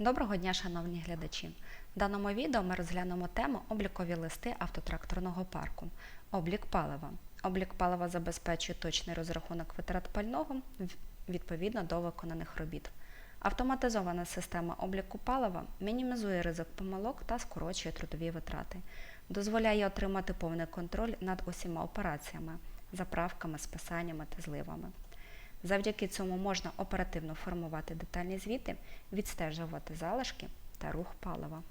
Доброго дня, шановні глядачі! В даному відео ми розглянемо тему облікові листи автотракторного парку. Облік палива. Облік палива забезпечує точний розрахунок витрат пального відповідно до виконаних робіт. Автоматизована система обліку палива мінімізує ризик помилок та скорочує трудові витрати, дозволяє отримати повний контроль над усіма операціями, заправками, списаннями та зливами. Завдяки цьому можна оперативно формувати детальні звіти, відстежувати залишки та рух палива.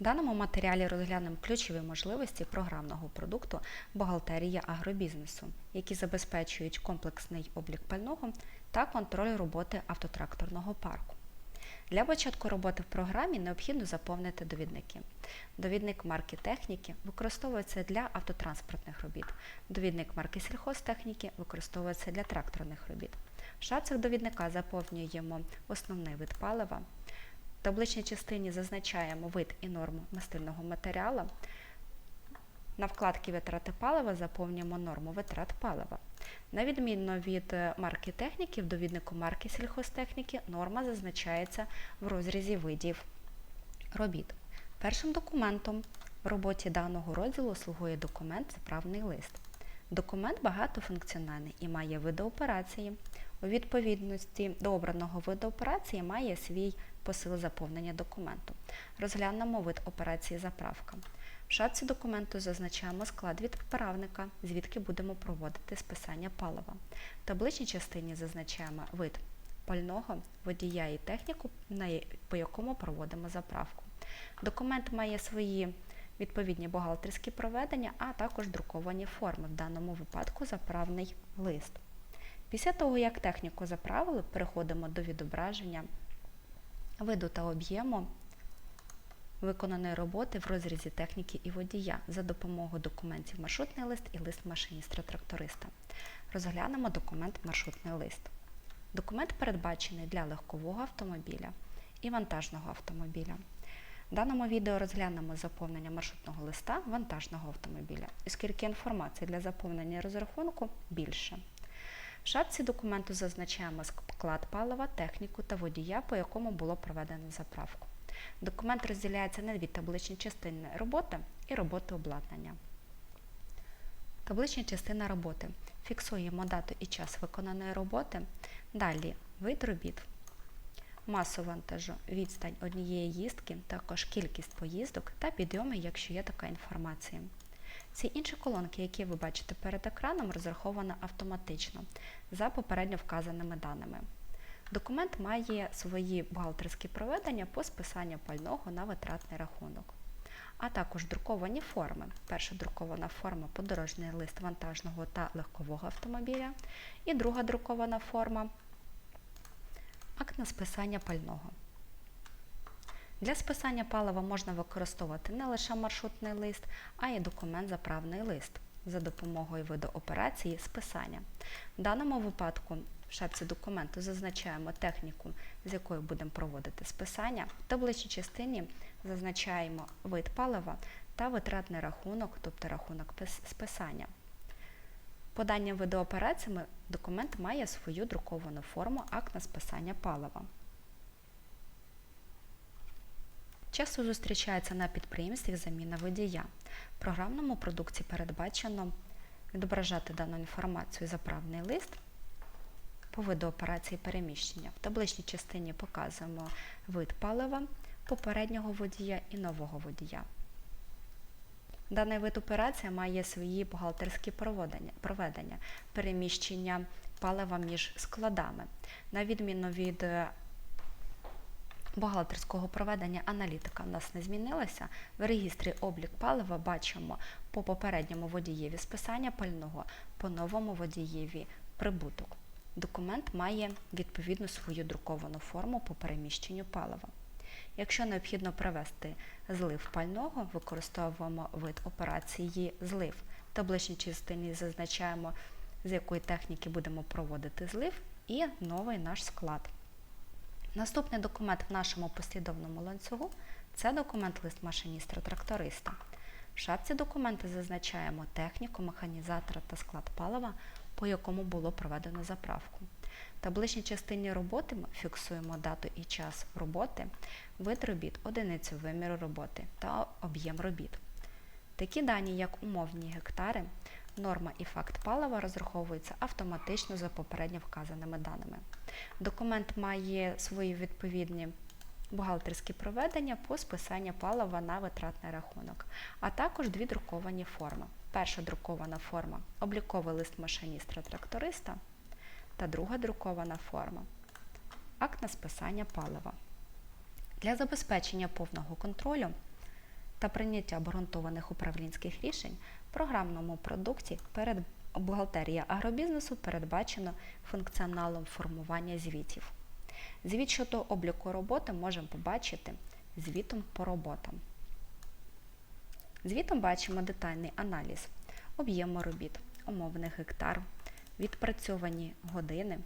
В даному матеріалі розглянемо ключові можливості програмного продукту бухгалтерія агробізнесу, які забезпечують комплексний облік пального та контроль роботи автотракторного парку. Для початку роботи в програмі необхідно заповнити довідники. Довідник марки техніки використовується для автотранспортних робіт. Довідник марки сільхозтехніки використовується для тракторних робіт. В шапцях довідника заповнюємо основний вид палива. В табличній частині зазначаємо вид і норму мастильного матеріалу. На вкладці витрати палива заповнюємо норму витрат палива. На відмінно від е, марки техніки, в довіднику марки сільхозтехніки норма зазначається в розрізі видів робіт. Першим документом в роботі даного розділу слугує документ заправний лист. Документ багатофункціональний і має види операції. У відповідності до обраного виду операції має свій посил заповнення документу. Розглянемо вид операції заправка. В шапці документу зазначаємо склад відправника, звідки будемо проводити списання палива. В табличній частині зазначаємо вид пального, водія і техніку, по якому проводимо заправку. Документ має свої відповідні бухгалтерські проведення, а також друковані форми, в даному випадку заправний лист. Після того, як техніку заправили, переходимо до відображення виду та об'єму виконаної роботи в розрізі техніки і водія за допомогою документів маршрутний лист і лист машиніста-тракториста. Розглянемо документ маршрутний лист. Документ передбачений для легкового автомобіля і вантажного автомобіля. В даному відео розглянемо заповнення маршрутного листа вантажного автомобіля, оскільки інформації для заповнення розрахунку більше. В шапці документу зазначаємо склад палива, техніку та водія, по якому було проведено заправку. Документ розділяється на дві табличні частини роботи і роботи обладнання. Таблична частина роботи. Фіксуємо дату і час виконаної роботи. Далі вид робіт, масу вантажу, відстань однієї їздки, також кількість поїздок та підйоми, якщо є така інформація. Всі інші колонки, які ви бачите перед екраном, розраховані автоматично за попередньо вказаними даними. Документ має свої бухгалтерські проведення по списанню пального на витратний рахунок, а також друковані форми. Перша друкована форма подорожній лист вантажного та легкового автомобіля, і друга друкована форма акт на списання пального. Для списання палива можна використовувати не лише маршрутний лист, а й документ заправний лист за допомогою виду операції списання. В даному випадку в шапці документу зазначаємо техніку, з якою будемо проводити списання. В табличній частині зазначаємо вид палива та витратний рахунок, тобто рахунок списання. Поданням виду операціями документ має свою друковану форму акт на списання палива. Часто зустрічається на підприємствах заміна водія. В програмному продукті передбачено відображати дану інформацію заправний лист по виду операції переміщення. В табличній частині показуємо вид палива, попереднього водія і нового водія. Даний вид операція має свої бухгалтерські проведення, проведення переміщення палива між складами. На відміну від е, бухгалтерського проведення аналітика в нас не змінилася. В регістрі облік палива бачимо по попередньому водієві списання пального, по новому водієві прибуток. Документ має відповідну свою друковану форму по переміщенню палива. Якщо необхідно провести злив пального, використовуємо вид операції злив. В табличній частині зазначаємо, з якої техніки будемо проводити злив, і новий наш склад. Наступний документ в нашому послідовному ланцюгу це документ лист машиніста-тракториста. В шапці документи зазначаємо техніку, механізатора та склад палива, по якому було проведено заправку. табличній частині роботи ми фіксуємо дату і час роботи, вид робіт, одиницю виміру роботи та об'єм робіт. Такі дані, як умовні гектари, норма і факт палива розраховуються автоматично за попередньо вказаними даними. Документ має свої відповідні бухгалтерські проведення по списанню палива на витратний рахунок, а також дві друковані форми. Перша друкована форма обліковий лист машиністра-тракториста та друга друкована форма акт на списання палива. Для забезпечення повного контролю та прийняття обґрунтованих управлінських рішень в програмному продукті перед бухгалтерія агробізнесу передбачено функціоналом формування звітів. Звіт щодо обліку роботи можемо побачити звітом по роботам. Звітом бачимо детальний аналіз об'єму робіт, умовних гектар, відпрацьовані години,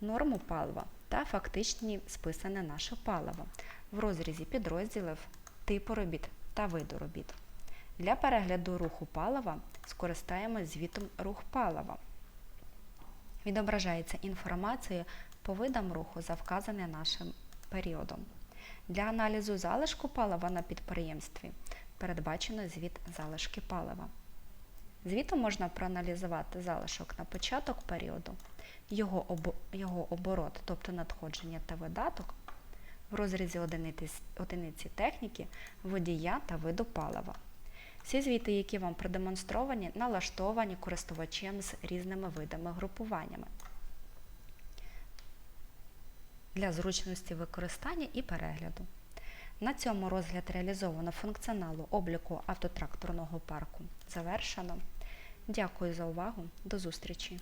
норму палива та фактичні списане наше паливо в розрізі підрозділів, типу робіт та виду робіт. Для перегляду руху палива скористаємось звітом рух палива. Відображається інформація по видам руху за вказаним нашим періодом. Для аналізу залишку палива на підприємстві передбачено звіт залишки палива. Звітом можна проаналізувати залишок на початок періоду, його оборот, тобто надходження та видаток, в розрізі одиниці, техніки, водія та виду палива. Всі звіти, які вам продемонстровані, налаштовані користувачем з різними видами групуваннями для зручності використання і перегляду. На цьому розгляд реалізовано функціоналу обліку автотракторного парку завершено. Дякую за увагу. До зустрічі!